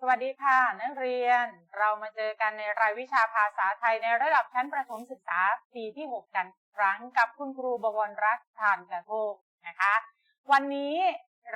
สวัสดีค่ะ นักเรียนเรามาเจอกันในรายวิชาภาษาไทยในระดับชั้นประถมศึกษาปีที่ 6 กันครั้งกับคุณครูบวรรัตน์ทานกระโทกนะคะ วันนี้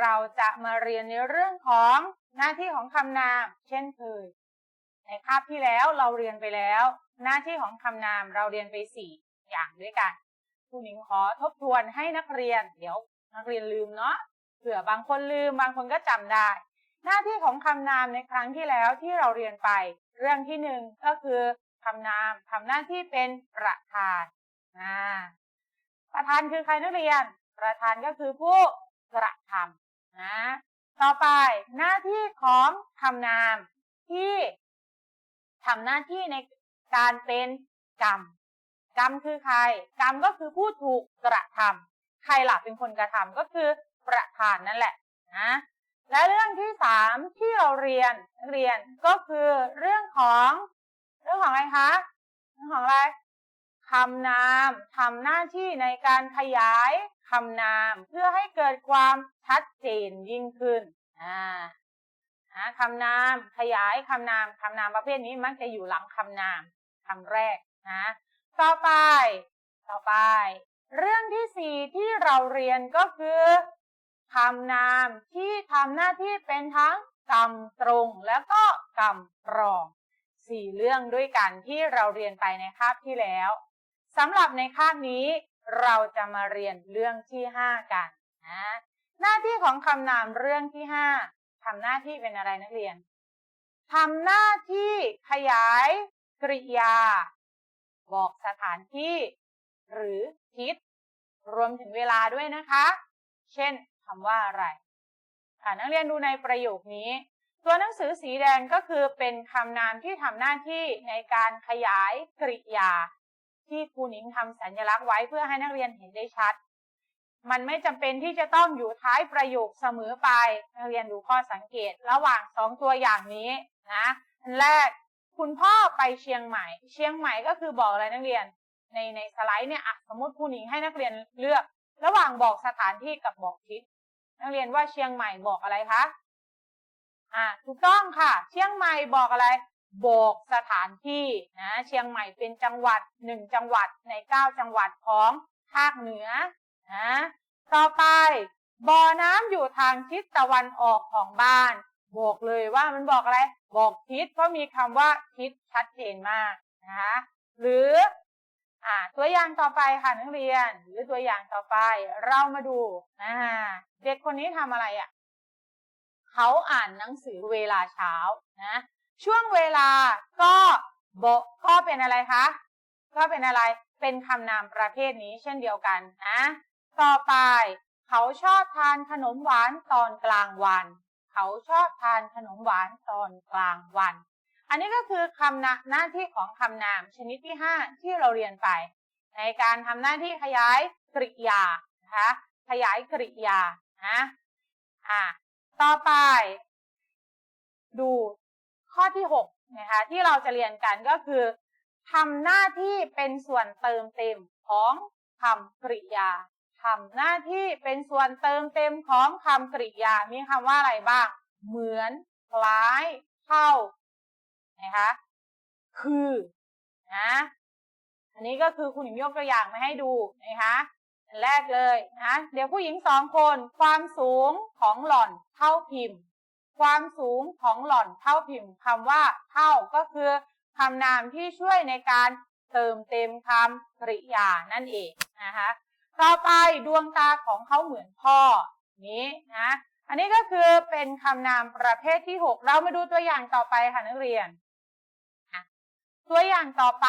เราจะมาเรียนในเรื่องของหน้าที่ของคำนาม เช่นเคยในคาบที่แล้วเราเรียนไปแล้ว หน้าที่ของคำนามเราเรียนไป 4 อย่างด้วยกันครูหนิงขอทบทวนให้นักเรียน เดี๋ยวนักเรียนลืมเนาะเผื่อบางคนลืมบางคนก็จำได้ หน้าที่ของคำนามในครั้งที่แล้วที่เราเรียนไป เรื่องที่หนึ่งก็คือคำนามทำหน้าที่เป็นประธานอ่าประธานคือใครนักเรียน ประธานก็คือผู้กระทำนะต่อไปหน้าที่ของคำนามที่ทำหน้าที่ในการเป็นกรรม กรรมคือใคร กรรมก็คือผู้ถูกกระทำใครหล่ะเป็นคนกระทำก็คือประธานนั่นแหละนะและเรื่อง ที่สามที่เราเรียนเรียนก็คือเรื่องของ เรื่องของอะไรคะเรื่องของอะไรคำนามทำหน้าที่ในการขยายคำนามเพื่อให้เกิดความชัดเจนยิ่งขึ้นอ่าคำนามขยายคำนามคำนามประเภทนี้มักจะอยู่หลังคำนามคำแรกนะต่อไป ต่อไป เรื่องที่สี่ที่เราเรียนก็คือ คำนามที่ทำหน้าที่เป็นทั้งกรรมตรงแล้วก็กรรมรองสี่เรื่องด้วยกันที่เราเรียนไปในคาบที่แล้วสำหรับในคาบนี้เราจะมาเรียนเรื่องที่ห้ากันนะหน้าที่ของคำนามเรื่องที่ห้าทำหน้าที่เป็นอะไรนักเรียนทำหน้าที่ขยายกริยา บอกสถานที่ หรือทิศรวมถึงเวลาด้วยนะคะ เช่น คำว่าอะไรนักเรียนดูในประโยคนี้ ตัวหนังสือสีแดงก็คือเป็นคำนามที่ทำหน้าที่ในการขยายกริยา ที่ครูนิ้งทำสัญลักษณ์ไว้เพื่อให้นักเรียนเห็นได้ชัด มันไม่จำเป็นที่จะต้องอยู่ท้ายประโยคเสมอไป นักเรียนดูข้อสังเกตระหว่างสองตัวอย่างนี้นะอันแรกคุณพ่อไปเชียงใหม่ เชียงใหม่ก็คือบอกอะไรนักเรียน ในในสไลด์เนี่ยอะสมมติครูนิ้งให้นักเรียนเลือก ระหว่างบอกสถานที่กับบอกทิศ นักเรียนว่าเชียงใหม่บอกอะไรคะ อ่าถูกต้องค่ะ เชียงใหม่บอกอะไร บอกสถานที่นะ เชียงใหม่เป็นจังหวัดหนึ่งจังหวัดในเก้าจังหวัดของภาคเหนือนะต่อไปบ่อน้ำอยู่ทางทิศตะวันออกของบ้าน บอกเลยว่ามันบอกอะไร บอกทิศเพราะมีคำว่าทิศชัดเจนมากนะคะหรือ อ่าตัวอย่างต่อไปค่ะนักเรียน หรือตัวอย่างต่อไป เรามาดูอ่าเด็กคนนี้ทำอะไรอะ่ะเขาอ่านหนังสือเวลาเช้านะช่วงเวลาก็บอกก็เป็นอะไรคะก็เป็นอะไรเป็นคำนามประเภทนี้เช่นเดียวกันนะต่อไป เขาชอบทานขนมหวานตอนกลางวัน เขาชอบทานขนมหวานตอนกลางวัน อันนี้ก็คือคำหน้าที่ของคำนามชนิดที่ 5 ที่เราเรียนไป ในการทำหน้าที่ขยายกริยานะคะขยายกริยานะอ่าต่อไป ดูข้อที่6นะคะที่เราจะเรียนกันก็คือทำหน้าที่เป็นส่วนเติมเต็มของคำกริยาทำหน้าที่เป็นส่วนเติมเต็มของคำกริยา มีคำว่าอะไรบ้าง เหมือน คล้ายเท่า นะคะคือนะอันนี้ก็คือคุณหญิงยกตัวอย่างมาให้ดูนะคะอันแรกเลยนะเดี๋ยวผู้หญิงสองคนความสูงของหล่อนเท่าพิมพ์ ความสูงของหล่อนเท่าพิมพ์คำว่าเท่าก็คือคำนามที่ช่วยในการเติมเต็มคำกริยานั่นเองนะคะต่อไปดวงตาของเขาเหมือนพ่อนี้นะอันนี้ก็คือเป็นคำนามประเภทที่ 6 เรามาดูตัวอย่างต่อไปค่ะนักเรียน ตัวอย่างต่อไป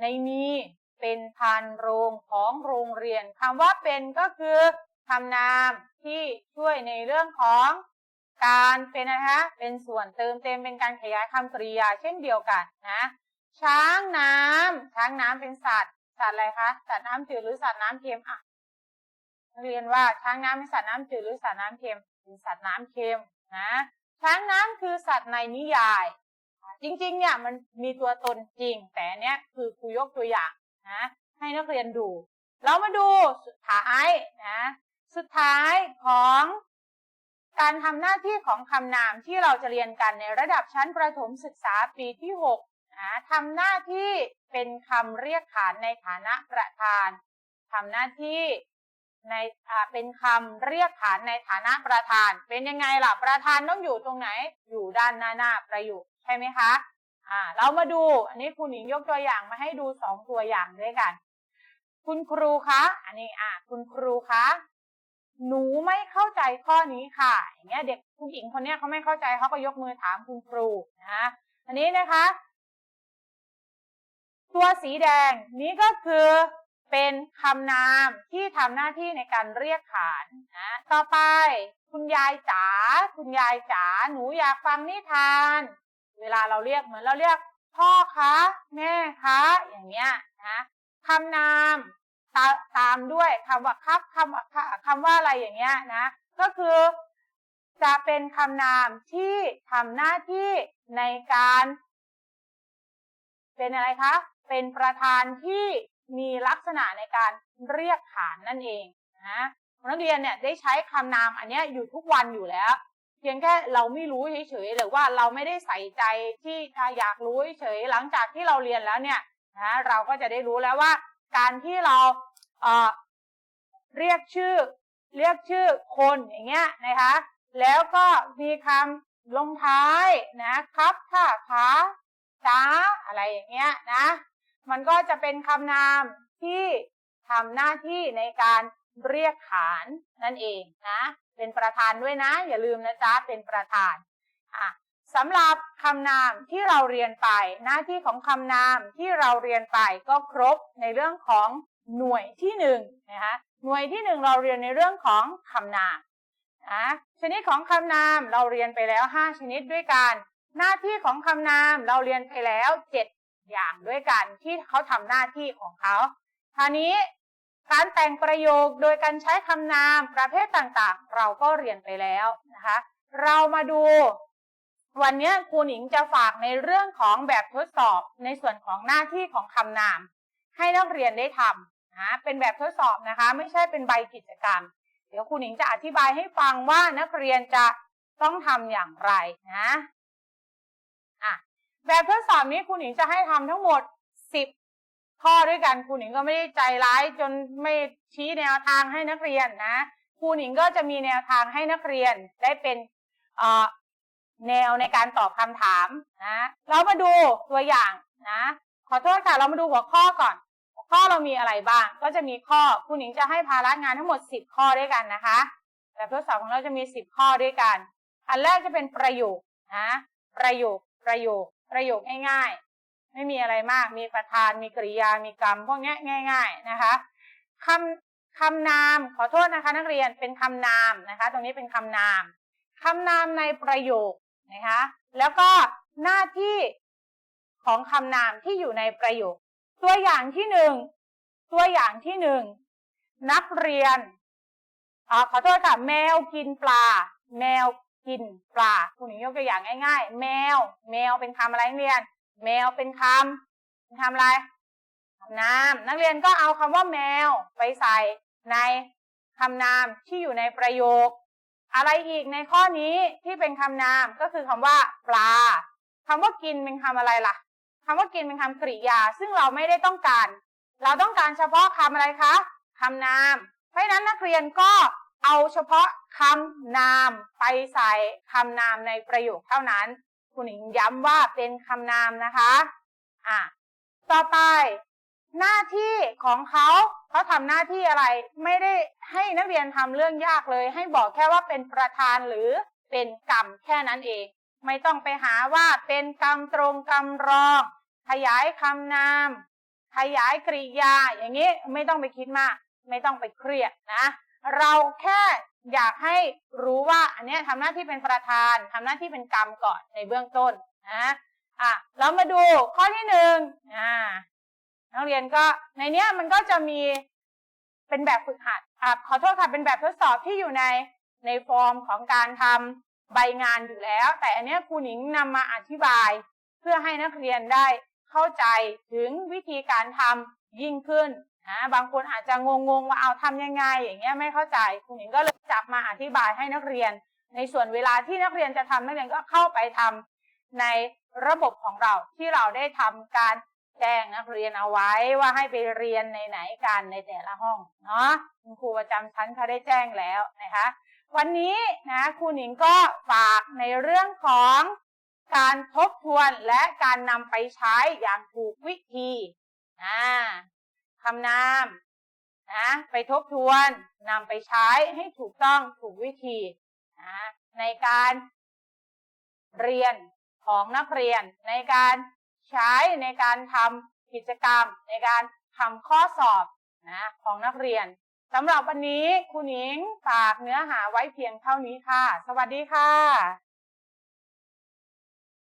ในนี้เป็นพันโรงของโรงเรียนคำว่าเป็นก็คือคำนามที่ช่วยในเรื่องของการเป็นนะคะเป็นส่วนเติมเต็มเป็นการขยายคำกริยาเช่นเดียวกันนะ ช้างน้ำช้างน้ำเป็นสัตว์ สัตว์อะไรคะสัตว์น้ำจืดหรือสัตว์น้ำเค็มอะเรียนว่าช้างน้ำเป็นสัตว์น้ำจืดหรือสัตว์น้ำเค็มเป็นสัตว์น้ำเค็มนะช้างน้ำคือสัตว์ในนิยาย จริงๆ เนี่ยมันมีตัวตนจริง แต่เนี้ยคือครูยกตัวอย่างนะให้นักเรียนดู เรามาดูสุดท้ายนะสุดท้ายของการทำหน้าที่ของคำนามที่เราจะเรียนกันในระดับชั้นประถมศึกษาปีที่6นะทำหน้าที่เป็นคำเรียกขานในฐานะประธานทำหน้าที่ในอ่าเป็นคำเรียกขานในฐานะประธาน เป็นยังไงล่ะประธานต้องอยู่ตรงไหน อยู่ด้านหน้าหน้าประโยค ใช่ไหมคะอ่าเรามาดูอันนี้คุณหญิงยกตัวอย่างมาให้ดูสองตัวอย่างด้วยกัน คุณครูคะอันนี้อ่าคุณครูคะหนูไม่เข้าใจข้อนี้ค่ะอย่างเงี้ยเด็กผู้หญิงคนเนี้ยเขาไม่เข้าใจเขาก็ยกมือถามคุณครูนะอันนี้นะคะ ตัวสีแดงนี้ก็คือเป็นคำนามที่ทำหน้าที่ในการเรียกขานนะต่อไป คุณยายจ๋าคุณยายจ๋าหนูอยากฟังนิทาน เวลาเราเรียกเหมือนเราเรียก พ่อคะแม่คะอย่างเงี้ยนะคำนามตาตามด้วยคำว่าครับคำว่าคำว่าอะไรอย่างเงี้ยนะ ก็คือจะเป็นคำนามที่ทำหน้าที่ในการ เป็นอะไรคะ เป็นประธานที่มีลักษณะในการเรียกขานนั่นเองนะนักเรียนเนี่ยได้ใช้คำนามอันเนี้ยอยู่ทุกวันอยู่แล้ว เพียงแค่เราไม่รู้เฉยๆหรือว่าเราไม่ได้ใส่ใจที่อยากรู้เฉยหลังจากที่เราเรียนแล้วเนี่ยนะเราก็จะได้รู้แล้วว่า การที่เราเอ่อเรียกชื่อ เรียกชื่อคนอย่างเงี้ยนะคะ แล้วก็มีคำลงท้ายนะครับค่ะขาจ้าอะไรอย่างเงี้ยนะมันก็จะเป็นคำนามที่ทำหน้าที่ในการเรียกขานนั่นเองนะ เป็นประธานด้วยนะ อย่าลืมนะจ๊ะเป็นประธานอะสำหรับคำนามที่เราเรียนไป หน้าที่ของคำนามที่เราเรียนไปก็ครบในเรื่องของหน่วยที่หนึ่งนะคะหน่วยที่หนึ่งเราเรียนในเรื่องของคำนามนะชนิดของคำนามเราเรียนไปแล้ว 5 ชนิดด้วยกัน หน้าที่ของคำนามเราเรียนไปแล้ว 7 อย่างด้วยกันที่เขาทำหน้าที่ของเขาคราวนี้ การแต่งประโยคโดยการใช้คำนามประเภทต่างๆ เราก็เรียนไปแล้วนะคะ เรามาดู วันนี้ครูหนิงจะฝากในเรื่องของแบบทดสอบในส่วนของหน้าที่ของคำนาม ให้นักเรียนได้ทำนะเป็นแบบทดสอบนะคะ ไม่ใช่เป็นใบกิจกรรม เดี๋ยวครูหนิงจะอธิบายให้ฟังว่านักเรียนจะต้องทำอย่างไรนะอะแบบทดสอบนี้ครูหนิงจะให้ทำทั้งหมด 10 ข้อด้วยกันครูหนิงก็ไม่ได้ใจร้ายจนไม่ชี้แนวทางให้นักเรียนนะครูหนิงก็จะมีแนวทางให้นักเรียนได้เป็นแนวในการตอบคำถามนะเรามาดูตัวอย่างนะ ขอโทษค่ะ เรามาดูหัวข้อก่อนหัวข้อเรามีอะไรบ้าง ก็จะมีข้อครูหนิงจะให้ภาระงานทั้งหมด 10 ข้อด้วยกันนะคะแบบทดสอบของเราจะมี 10 ข้อด้วยกัน อันแรกจะเป็นประโยคนะประโยคประโยคประโยคง่ายๆ ไม่มีอะไรมากมีประธาน มีกริยา มีกรรม พวกนี้ง่าย ๆนะคะคำคำนามขอโทษนะคะ นักเรียนเป็นคำนามนะคะ ตรงนี้เป็นคำนามคำนามในประโยคนะคะแล้วก็หน้าที่ของคำนามที่อยู่ในประโยค ตัวอย่างที่หนึ่งตัวอย่างที่หนึ่งนักเรียนอขอโทษค่ะแมวกินปลา แมวกินปลาคุณหญิงยกตัวอย่างง่าย ๆ แมว แมวเป็นคำอะไรนักเรียน แมวเป็นคำเป็นคำอะไรคำนาม นักเรียนก็เอาคำว่าแมวไปใส่ในคำนามที่อยู่ในประโยค อะไรอีกในข้อนี้ที่เป็นคำนามก็คือคำว่าปลาคำว่ากินเป็นคำอะไรล่ะคำว่ากินเป็นคำกริยา ซึ่งเราไม่ได้ต้องการ เราต้องการเฉพาะคำอะไรคะคำนาม เพราะฉะนั้นนักเรียนก็เอาเฉพาะคำนามไปใส่คำนามในประโยคเท่านั้น คุณหญิงย้ำว่าเป็นคำนามนะคะอะต่อไป หน้าที่ของเขาเขาทำหน้าที่อะไร ไม่ได้ให้นักเรียนทำเรื่องยากเลย ให้บอกแค่ว่าเป็นประธานหรือเป็นกรรมแค่นั้นเอง ไม่ต้องไปหาว่าเป็นกรรมตรงกรรมรอง ขยายคำนาม ขยายกริยาอย่างนี้ไม่ต้องไปคิดมาก ไม่ต้องไปเครียดนะ เราแค่ อยากให้รู้ว่าอันนี้ทำหน้าที่เป็นประธานทำหน้าที่เป็นกรรมก่อนในเบื้องต้นนะอะเรามาดูข้อที่หนึ่งอ่านักเรียนก็ในเนี้ยมันก็จะมีเป็นแบบฝึกหัดอะขอโทษค่ะเป็นแบบทดสอบที่อยู่ในในฟอร์มของการทำใบงานอยู่แล้ว แต่อันเนี้ยครูหนิงนำมาอธิบาย เพื่อให้นักเรียนได้เข้าใจถึงวิธีการทำยิ่งขึ้น นะบางคนอาจจะงงๆว่าเอาทำยังไง อย่างเงี้ยไม่เข้าใจครูหนิงก็เลยจับมาอธิบายให้นักเรียน ในส่วนเวลาที่นักเรียนจะทำนักเรียนก็เข้าไปทำในระบบของเราที่เราได้ทำการแจ้งนักเรียนเอาไว้ว่าให้ไปเรียนในไหนกันในแต่ละห้องเนาะคุณครูประจำชั้นเขาได้แจ้งแล้วนะคะ วันนี้นะครูหนิงก็ฝากในเรื่องของการทบทวนและการนำไปใช้อย่างถูกวิธีนะ คำนามนะไปทบทวนนำไปใช้ให้ถูกต้องถูกวิธีนะในการเรียนของนักเรียน ในการใช้ในการทำกิจกรรม ในการทำข้อสอบนะของนักเรียนสำหรับวันนี้คุณหญิงฝากเนื้อหาไว้เพียงเท่านี้ค่ะ สวัสดีค่ะ